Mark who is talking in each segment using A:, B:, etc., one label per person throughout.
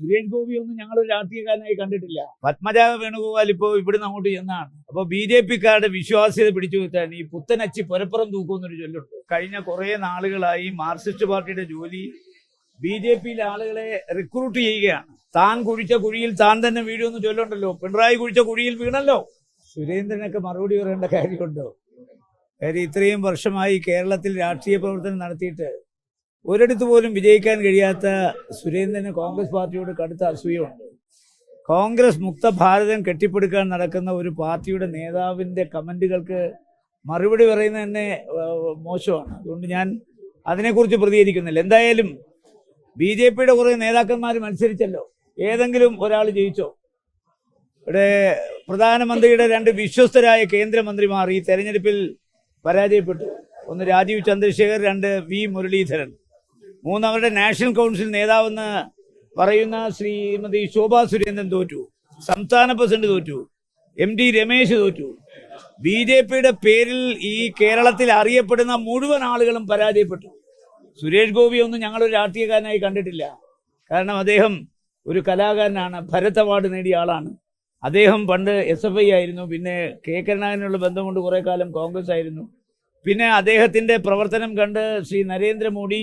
A: സുരേഷ് ഗോപി ഒന്നും ഞങ്ങൾ രാഷ്ട്രീയക്കാരനായി കണ്ടിട്ടില്ല. പത്മജ വേണുഗോപാൽ ഇപ്പോൾ ഇവിടുന്ന് അങ്ങോട്ട് ചെന്നാണ്. അപ്പൊ ബി ജെ പിക്കാരുടെ വിശ്വാസ്യത പിടിച്ചു വെച്ചാൽ ഈ പുത്തനച്ചി പുരപ്പുറം തൂക്കുമെന്നൊരു ചൊല്ലുണ്ട്. കഴിഞ്ഞ കുറെ നാളുകളായി മാർക്സിസ്റ്റ് പാർട്ടിയുടെ ജോലി ബി ജെ പിയിലെ ആളുകളെ റിക്രൂട്ട് ചെയ്യുകയാണ്. താൻ കുഴിച്ച കുഴിയിൽ താൻ തന്നെ വീഴുമെന്ന് ചൊല്ലുണ്ടല്ലോ. പിണറായി കുഴിച്ച കുഴിയിൽ വീണല്ലോ. സുരേന്ദ്രനൊക്കെ മറുപടി പറയേണ്ട കാര്യമുണ്ടോ? കാര്യം ഇത്രയും വർഷമായി കേരളത്തിൽ രാഷ്ട്രീയ പ്രവർത്തനം നടത്തിയിട്ട് ഒരിടത്ത് പോലും വിജയിക്കാൻ കഴിയാത്ത സുരേന്ദ്രന് കോൺഗ്രസ് പാർട്ടിയോട് കടുത്ത അസൂയമുണ്ട് കോൺഗ്രസ് മുക്ത ഭാരതം കെട്ടിപ്പടുക്കാൻ നടക്കുന്ന ഒരു പാർട്ടിയുടെ നേതാവിന്റെ കമന്റുകൾക്ക് മറുപടി പറയുന്നത് തന്നെ മോശമാണ്. അതുകൊണ്ട് ഞാൻ അതിനെക്കുറിച്ച് പ്രതികരിക്കുന്നില്ല. എന്തായാലും ബി ജെ പിയുടെ കുറേ നേതാക്കന്മാർ മത്സരിച്ചല്ലോ. ഏതെങ്കിലും ഒരാൾ ജയിച്ചോ? ഇവിടെ പ്രധാനമന്ത്രിയുടെ രണ്ട് വിശ്വസ്തരായ കേന്ദ്രമന്ത്രിമാർ ഈ തെരഞ്ഞെടുപ്പിൽ പരാജയപ്പെട്ടു. ഒന്ന് രാജീവ് ചന്ദ്രശേഖർ രണ്ട് വി മുരളീധരൻ. മൂന്ന് അവരുടെ നാഷണൽ കൗൺസിൽ നേതാവെന്ന് പറയുന്ന ശ്രീമതി ശോഭാ സുരേന്ദ്രൻ തോറ്റു സംസ്ഥാന പ്രസിഡന്റ് തോറ്റു എം ഡി രമേശ് തോറ്റു. ബി ജെ പിയുടെ പേരിൽ ഈ കേരളത്തിൽ അറിയപ്പെടുന്ന മുഴുവൻ ആളുകളും പരാജയപ്പെട്ടു. സുരേഷ് ഗോപി ഒന്നും ഞങ്ങളൊരു രാഷ്ട്രീയക്കാരനായി കണ്ടിട്ടില്ല. കാരണം അദ്ദേഹം ഒരു കലാകാരനാണ് ഭരത് അവാർഡ് നേടിയ ആളാണ്. അദ്ദേഹം പണ്ട് എസ് എഫ് ഐ ആയിരുന്നു പിന്നെ കെ കരുണാകരനുള്ള ബന്ധം കൊണ്ട് കുറേ കാലം കോൺഗ്രസ് ആയിരുന്നു. പിന്നെ അദ്ദേഹത്തിന്റെ പ്രവർത്തനം കണ്ട് ശ്രീ നരേന്ദ്രമോദി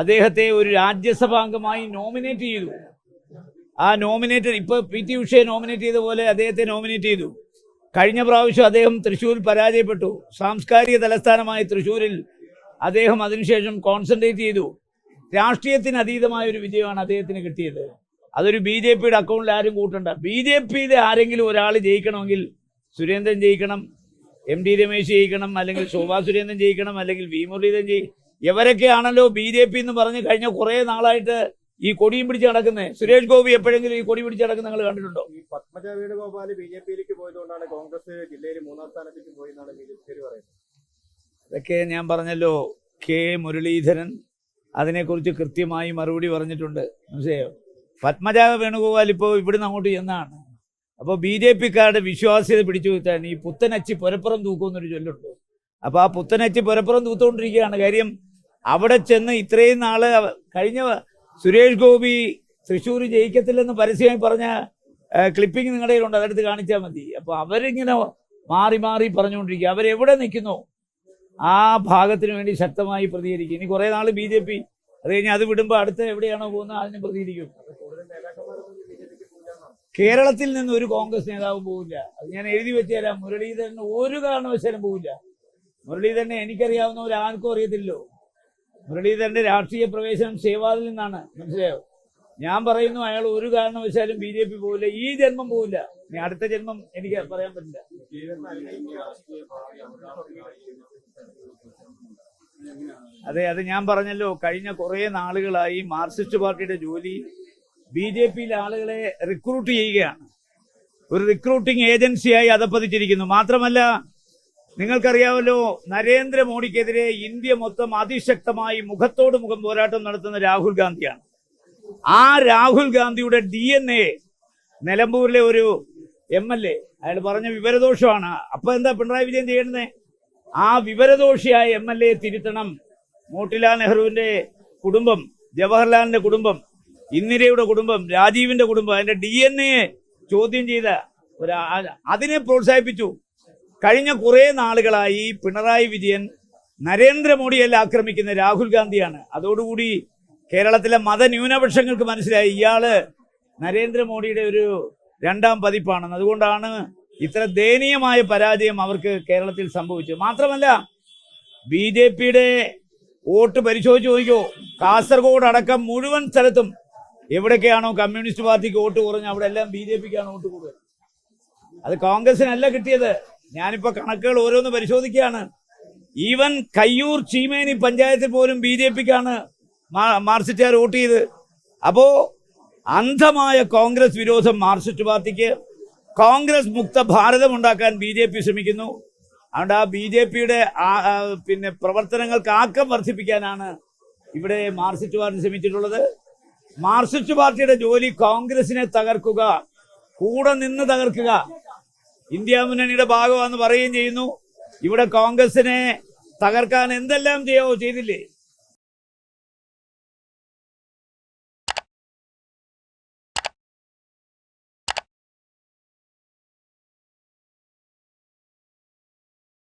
A: അദ്ദേഹത്തെ ഒരു രാജ്യസഭാംഗമായി നോമിനേറ്റ് ചെയ്തു. ആ നോമിനേറ്റ് ഇപ്പോൾ പി ടി ഉഷയെ നോമിനേറ്റ് ചെയ്ത പോലെ അദ്ദേഹത്തെ നോമിനേറ്റ് ചെയ്തു. കഴിഞ്ഞ പ്രാവശ്യം അദ്ദേഹം തൃശ്ശൂരിൽ പരാജയപ്പെട്ടു. സാംസ്കാരിക തലസ്ഥാനമായ തൃശ്ശൂരിൽ അദ്ദേഹം അതിനുശേഷം കോൺസെൻട്രേറ്റ് ചെയ്തു. രാഷ്ട്രീയത്തിന് അതീതമായ ഒരു വിജയമാണ് അദ്ദേഹത്തിന് കിട്ടിയത്. അതൊരു ബി ജെ പിയുടെ അക്കൗണ്ടിൽ ആരും കൂട്ടണ്ട. ബി ജെ പിയിലെ ആരെങ്കിലും ഒരാൾ ജയിക്കണമെങ്കിൽ സുരേന്ദ്രൻ ജയിക്കണം എം ഡി രമേശ് ജയിക്കണം അല്ലെങ്കിൽ ശോഭാ സുരേന്ദ്രൻ ജയിക്കണം അല്ലെങ്കിൽ വി മുരളീധരൻ ജയി ഇവരൊക്കെയാണല്ലോ ബി ജെ പി എന്ന് പറഞ്ഞ് കഴിഞ്ഞ കുറേ നാളായിട്ട് ഈ കൊടിയും പിടിച്ച് നടക്കുന്നത് സുരേഷ് ഗോപി എപ്പോഴെങ്കിലും ഈ കൊടി പിടിച്ച് നടക്കുന്ന നിങ്ങൾ കണ്ടിട്ടുണ്ടോ?
B: ഈ പത്മജ വേണുഗോപാൽ ബി ജെ പിയിലേക്ക് പോയതുകൊണ്ടാണ് കോൺഗ്രസ് ജില്ലയിൽ മൂന്നാം സ്ഥാനത്തേക്ക് പോയി എന്നാണ് ബി ജെ പി പറയുന്നത്.
A: അതൊക്കെ ഞാൻ പറഞ്ഞല്ലോ കെ മുരളീധരൻ അതിനെക്കുറിച്ച് കൃത്യമായി മറുപടി പറഞ്ഞിട്ടുണ്ട്. മനസ്സിലായോ? പത്മജ വേണുഗോപാൽ ഇപ്പോൾ ഇവിടുന്ന് അങ്ങോട്ട് ചെന്നാണ്. അപ്പോൾ ബി ജെ പിക്കാരുടെ വിശ്വാസ്യത പിടിച്ചു കൊടുത്താണ് ഈ പുത്തനച്ചി പുരപ്പുറം തൂക്കുമെന്നൊരു ചൊല്ലുണ്ട്. അപ്പോൾ ആ പുത്തനച്ചി പുരപ്പുറം തൂത്തുകൊണ്ടിരിക്കുകയാണ്. കാര്യം അവിടെ ചെന്ന് ഇത്രയും നാൾ കഴിഞ്ഞ സുരേഷ് ഗോപി തൃശ്ശൂർ ജയിക്കത്തില്ലെന്ന് പരസ്യമായി പറഞ്ഞ ക്ലിപ്പിംഗ് നിങ്ങളുടെ കയ്യിലുണ്ട്. അതെടുത്ത് കാണിച്ചാൽ മതി. അപ്പോൾ അവരിങ്ങനെ മാറി മാറി പറഞ്ഞുകൊണ്ടിരിക്കുക. അവരെവിടെ നിൽക്കുന്നു? ആ ഭാഗത്തിന് വേണ്ടി ശക്തമായി പ്രതികരിക്കും ഇനി കുറേ നാൾ ബി ജെ പി അത് കഴിഞ്ഞ് അത് വിടുമ്പോൾ അടുത്ത് എവിടെയാണോ പോകുന്നത് അതിന് പ്രതികരിക്കും. കേരളത്തിൽ നിന്ന് ഒരു കോൺഗ്രസ് നേതാവും പോകില്ല അത് ഞാൻ എഴുതി വെച്ച് തരാം മുരളീധരൻ ഒരു കാരണവശാലും പോകില്ല മുരളീധരനെ എനിക്കറിയാവുന്ന ഒരു ആർക്കും അറിയത്തില്ലോ മുരളീധരന്റെ രാഷ്ട്രീയ പ്രവേശനം സേവാതിൽ നിന്നാണ്. മനസ്സിലായോ? ഞാൻ പറയുന്നു അയാൾ ഒരു കാരണവശാലും ബി ജെ പി പോകില്ല ഈ ജന്മം പോവില്ല. ഇനി അടുത്ത ജന്മം എനിക്ക് പറയാൻ പറ്റില്ല. അതെ അത് ഞാൻ പറഞ്ഞല്ലോ. കഴിഞ്ഞ കുറേ നാളുകളായി മാർക്സിസ്റ്റ് പാർട്ടിയുടെ ജോലി ബി ജെ പിയിലെ ആളുകളെ റിക്രൂട്ട് ചെയ്യുകയാണ്. ഒരു റിക്രൂട്ടിംഗ് ഏജൻസിയായി അതപ്പതിച്ചിരിക്കുന്നു. മാത്രമല്ല നിങ്ങൾക്കറിയാമല്ലോ നരേന്ദ്രമോദിക്കെതിരെ ഇന്ത്യ മൊത്തം അതിശക്തമായി മുഖത്തോട് മുഖം പോരാട്ടം നടത്തുന്ന രാഹുൽ ഗാന്ധിയാണ്. ആ രാഹുൽ ഗാന്ധിയുടെ ഡി എൻ എ നിലമ്പൂരിലെ ഒരു എം എൽ എ അയാൾ പറഞ്ഞ വിവരദോഷമാണ്. അപ്പൊ എന്താ പിണറായി വിജയൻ ചെയ്യണേ ആ വിവരദോഷിയായ എം എൽ എ തിരുത്തണം. മോട്ടിലാൽ നെഹ്റുവിന്റെ കുടുംബം ജവഹർലാലിന്റെ കുടുംബം ഇന്ദിരയുടെ കുടുംബം രാജീവിന്റെ കുടുംബം അതിന്റെ ഡി എൻ എ ചോദ്യം ചെയ്ത ഒരു അതിനെ പ്രോത്സാഹിപ്പിച്ചു. കഴിഞ്ഞ കുറേ നാളുകളായി പിണറായി വിജയൻ നരേന്ദ്രമോദിയല്ല ആക്രമിക്കുന്ന രാഹുൽ ഗാന്ധിയാണ്. അതോടുകൂടി കേരളത്തിലെ മതന്യൂനപക്ഷങ്ങൾക്ക് മനസ്സിലായി ഇയാൾ നരേന്ദ്രമോദിയുടെ ഒരു രണ്ടാം പതിപ്പാണെന്ന്. അതുകൊണ്ടാണ് ഇത്ര ദയനീയമായ പരാജയം അവർക്ക് കേരളത്തിൽ സംഭവിച്ചത്. മാത്രമല്ല ബി ജെ പിയുടെ വോട്ട് പരിശോധിച്ച് നോക്കിയോ കാസർഗോഡ് അടക്കം മുഴുവൻ സ്ഥലത്തും എവിടെയൊക്കെയാണോ കമ്മ്യൂണിസ്റ്റ് പാർട്ടിക്ക് വോട്ട് കുറഞ്ഞ അവിടെ എല്ലാം ബി ജെ പിക്കാണ് വോട്ട് കൂടുതൽ. അത് കോൺഗ്രസിനല്ല കിട്ടിയത്. ഞാനിപ്പോ കണക്കുകൾ ഓരോന്ന് പരിശോധിക്കുകയാണ്. ഈവൻ കയ്യൂർ ചീമേനി പഞ്ചായത്തിൽ പോലും ബി ജെ പിക്കാണ് മാർസിസ്റ്റുകാർ വോട്ട് ചെയ്ത്. അപ്പോ അന്ധമായ കോൺഗ്രസ് വിരോധം മാർസിസ്റ്റ് പാർട്ടിക്ക്. കോൺഗ്രസ് മുക്ത ഭാരതം ഉണ്ടാക്കാൻ ബി ജെ പി ശ്രമിക്കുന്നു. അതുകൊണ്ട് ആ ബി ജെ പിയുടെ പിന്നെ പ്രവർത്തനങ്ങൾക്ക് ആക്കം വർദ്ധിപ്പിക്കാനാണ് ഇവിടെ മാർസിസ്റ്റ് പാർട്ടി ശ്രമിച്ചിട്ടുള്ളത്. മാർസിസ്റ്റ് പാർട്ടിയുടെ ജോലി കോൺഗ്രസിനെ തകർക്കുക കൂടെ നിന്ന് തകർക്കുക ഇന്ത്യ മുന്നണിയുടെ ഭാഗമാണെന്ന് പറയുകയും ചെയ്യുന്നു. ഇവിടെ കോൺഗ്രസിനെ തകർക്കാൻ എന്തെല്ലാം ചെയ്യാവോ ചെയ്തില്ലേ?